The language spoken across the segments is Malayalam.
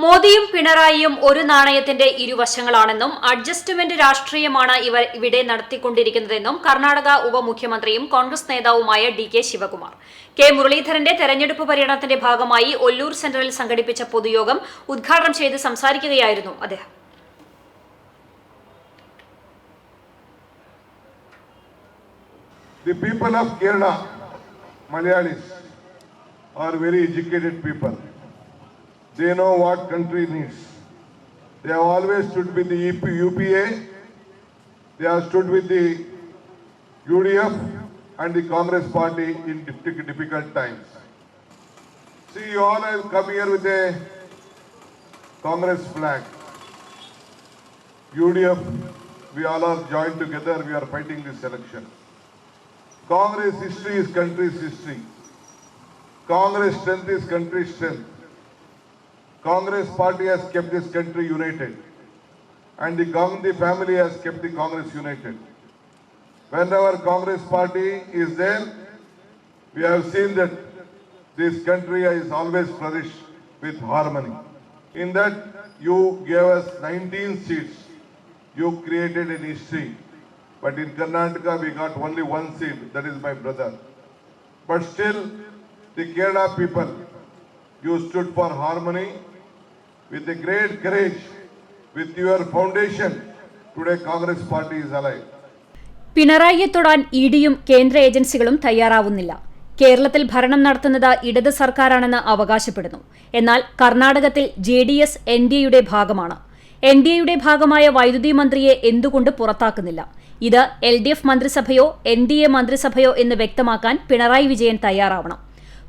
മോദിയും പിണറായിയും ഒരു നാണയത്തിന്റെ ഇരുവശങ്ങളാണെന്നും അഡ്ജസ്റ്റ്മെന്റ് രാഷ്ട്രീയമാണ് ഇവർ ഇവിടെ നടത്തിക്കൊണ്ടിരിക്കുന്നതെന്നും കർണാടക ഉപമുഖ്യമന്ത്രിയും കോൺഗ്രസ് നേതാവുമായ ഡി കെ ശിവകുമാർ കെ മുരളീധരന്റെ തെരഞ്ഞെടുപ്പ് പര്യടനത്തിന്റെ ഭാഗമായി ഒല്ലൂർ സെന്ററിൽ സംഘടിപ്പിച്ച പൊതുയോഗം ഉദ്ഘാടനം ചെയ്ത് സംസാരിക്കുകയായിരുന്നു അദ്ദേഹം The people of Kerala, Malayalis, are very educated people. They know what country needs. They have always stood with the EP UPA. They have stood with the UDF and the Congress party in difficult times. See, you all have come here with a Congress flag. UDF, we all are joined together. We are fighting this election. Congress history is country's history. Congress strength is country's strength. Congress party has kept this country united. And the Gandhi family has kept the Congress united. Whenever Congress party is there, we have seen that this country is always flourished with harmony. In that, you gave us 19 seats. You created an history. But in Karnataka, we got only one seat, that is my brother. But still, the Kerala people, you stood for harmony with a great courage. With your foundation, today Congress party is alive. പിണറായിയെ തൊടാൻ ഇ ഡിയും കേന്ദ്ര ഏജൻസികളും തയ്യാറാവുന്നില്ല കേരളത്തിൽ ഭരണം നടത്തുന്നത് ഇടത് സർക്കാരാണെന്ന് അവകാശപ്പെടുന്നു എന്നാൽ കർണാടകത്തിൽ J D S N D എയുടെ ഭാഗമാണ് എൻ ഡി എയുടെ ഭാഗമായ വൈദ്യുതി മന്ത്രിയെ എന്തുകൊണ്ട് പുറത്താക്കുന്നില്ല ഇത് എൽ ഡി എഫ് മന്ത്രിസഭയോ എൻ ഡി എ മന്ത്രിസഭയോ എന്ന് വ്യക്തമാക്കാൻ പിണറായി വിജയൻ തയ്യാറാവണം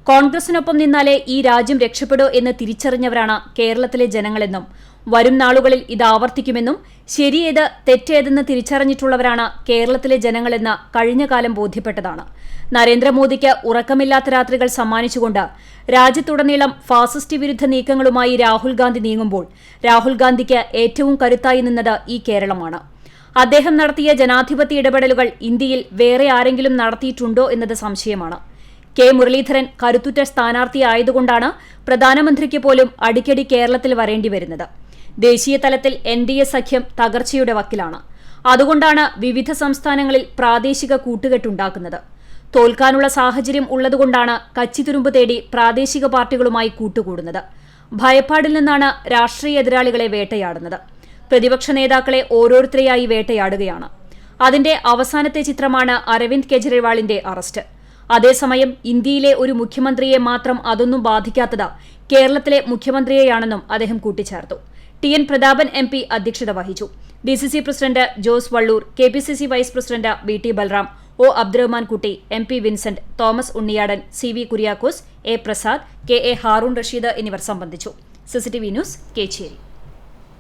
കോൺഗ്രസിനൊപ്പം നിന്നാലേ ഈ രാജ്യം രക്ഷപ്പെടൂ എന്ന് തിരിച്ചറിഞ്ഞവരാണ് കേരളത്തിലെ ജനങ്ങളെന്നും വരും നാളുകളിൽ ഇത് ആവർത്തിക്കുമെന്നും ശരിയേത് തെറ്റേതെന്ന് തിരിച്ചറിഞ്ഞിട്ടുള്ളവരാണ് കേരളത്തിലെ ജനങ്ങളെന്ന് കഴിഞ്ഞ കാലം ബോധ്യപ്പെട്ടതാണ്. നരേന്ദ്രമോദിക്ക് ഉറക്കമില്ലാത്ത രാത്രികൾ സമ്മാനിച്ചുകൊണ്ട് രാജ്യത്തുടനീളം ഫാസിസ്റ്റ് വിരുദ്ധ നീക്കങ്ങളുമായി രാഹുൽ ഗാന്ധി നീങ്ങുമ്പോൾ രാഹുൽ ഗാന്ധിക്ക് ഏറ്റവും കരുത്തായി നിന്നത് ഈ കേരളമാണ്. അദ്ദേഹം നടത്തിയ ജനാധിപത്യ ഇടപെടലുകൾ ഇന്ത്യയിൽ വേറെ ആരെങ്കിലും നടത്തിയിട്ടുണ്ടോ എന്നത് സംശയമാണ്. കെ മുരളീധരൻ കരുത്തുറ്റ സ്ഥാനാർത്ഥിയായതുകൊണ്ടാണ് പ്രധാനമന്ത്രിക്ക് പോലും അടിക്കടി കേരളത്തിൽ വരേണ്ടി വരുന്നത്. ദേശീയ തലത്തിൽ എൻ ഡി എ സഖ്യം തകർച്ചയുടെ വക്കിലാണ്. അതുകൊണ്ടാണ് വിവിധ സംസ്ഥാനങ്ങളിൽ പ്രാദേശിക കൂട്ടുകെട്ടുണ്ടാക്കുന്നത്. തോൽക്കാനുള്ള സാഹചര്യം ഉള്ളതുകൊണ്ടാണ് കച്ചിതുരുമ്പ് തേടി പ്രാദേശിക പാർട്ടികളുമായി കൂട്ടുകൂടുന്നത്. ഭയപ്പാടിൽ നിന്നാണ് രാഷ്ട്രീയ എതിരാളികളെ വേട്ടയാടുന്നത്. പ്രതിപക്ഷ നേതാക്കളെ ഓരോരുത്തരെയായി വേട്ടയാടുകയാണ്. അതിന്റെ അവസാനത്തെ ചിത്രമാണ് അരവിന്ദ് കെജ്രിവാളിന്റെ അറസ്റ്റ്. അതേസമയം ഇന്ത്യയിലെ ഒരു മുഖ്യമന്ത്രിയെ മാത്രം അതൊന്നും ബാധിക്കാത്തത് കേരളത്തിലെ മുഖ്യമന്ത്രിയെയാണെന്നും അദ്ദേഹം കൂട്ടിച്ചേർത്തു. T N Prathapan M P അധ്യക്ഷത വഹിച്ചു. D C C president Jose Vallur K P C C vice president V T Balram O Abdurahman Kutty M P Vincent Thomas Unniyadan C V Kuriakose A Prasad K A Haroon Rasheed എന്നിവർ സംബന്ധിച്ചു. CCTV news Kechery.